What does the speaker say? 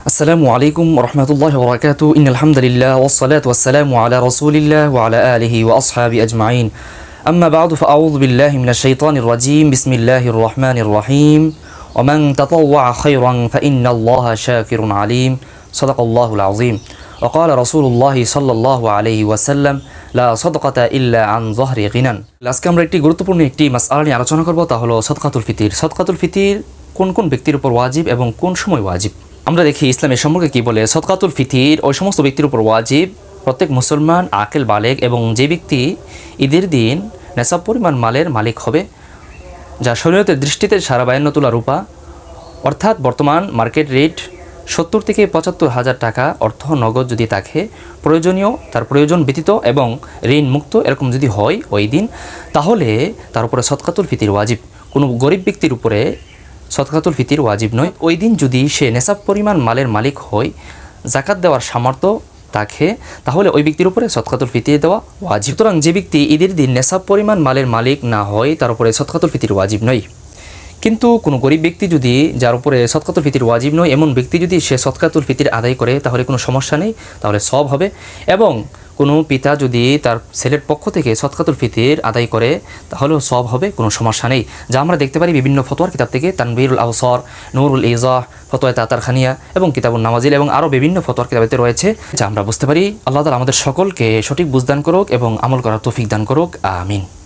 السلام عليكم ورحمة الله وبركاته إن الحمد لله والصلاة والسلام على رسول الله وعلى آله وأصحابه أجمعين أما بعد فأعوذ بالله من الشيطان الرجيم بسم الله الرحمن الرحيم ومن تطوع خيرا فإن الله شاكر عليم صدق الله العظيم وقال رسول الله صلى الله عليه وسلم لا صدقة إلا عن ظهر غنى আজকে আমরা একটি গুরুত্বপূর্ণ একটি মাসআলা নিয়ে আলোচনা করব তা হলো সদকাতুল ফিতির সদকাতুল ফিতির কোন কোন ব্যক্তির উপর ওয়াজিব এবং কোন সময় ওয়াজিব আমরা দেখি ইসলামের সম্পর্কে কি বলে, সদকাতুল ফিতির ওই সমস্ত ব্যক্তির উপর ওয়াজিব, প্রত্যেক মুসলমান আকেল বালেক এবং যে ব্যক্তি ঈদের দিন নেশাব পরিমাণ মালের মালিক হবে, যা শরীয়তের দৃষ্টিতে সারা বায়ান্ন তোলা রূপা, অর্থাৎ বর্তমান মার্কেট রেট সত্তর থেকে পঁচাত্তর হাজার টাকা অর্থ নগদ যদি থাকে, প্রয়োজনীয়, তার প্রয়োজন ব্যতীত এবং ঋণ মুক্ত এরকম যদি হয় ওই দিন, তাহলে তার উপরে সৎকাতুল ফিতির ওয়াজিব। কোনো গরিব ব্যক্তির উপরে সৎকাতুল ফিতির ওয়াজিব নয়। ওই দিন যদি সে নেশাব পরিমাণ মালের মালিক হয় জাকাত দেওয়ার সামর্থ্য থাকে তাহলে ওই ব্যক্তির উপরে সৎকাতুল ফিতির দেওয়া ওয়াজিব। সুতরাং যে ব্যক্তি ঈদের দিন নেশাব পরিমাণ মালের মালিক না হয়, তার উপরে সৎকাতুল ফিতির ওয়াজিব নয়। কিন্তু কোনো গরিব ব্যক্তি যদি, যার উপরে সৎকাতুল ফিতির ওয়াজিব নয়, এমন ব্যক্তি যদি সে সৎকাতুল ফিতির আদায় করে, তাহলে কোনো সমস্যা নেই, তাহলে সব হবে। এবং কোনো পিতা যদি তার ছেলের পক্ষ থেকে সৎকাতুল ফিতির আদায় করে, তাহলেও সব হবে, কোনো সমস্যা নেই। যা আমরা দেখতে পারি বিভিন্ন ফতোয়ার কিতাব থেকে, তানবিরুল আহসর নুরুল ইজাহ, ফতোয়া তাতার খানিয়া এবং কিতাবুল নামাজিল এবং আরও বিভিন্ন ফতোয়ার কিতাবেতে রয়েছে, যা আমরা বুঝতে পারি। আল্লাহ তালা আমাদের সকলকে সঠিক বুঝদান করুক এবং আমল করার তৌফিক দান করুক। আমিন।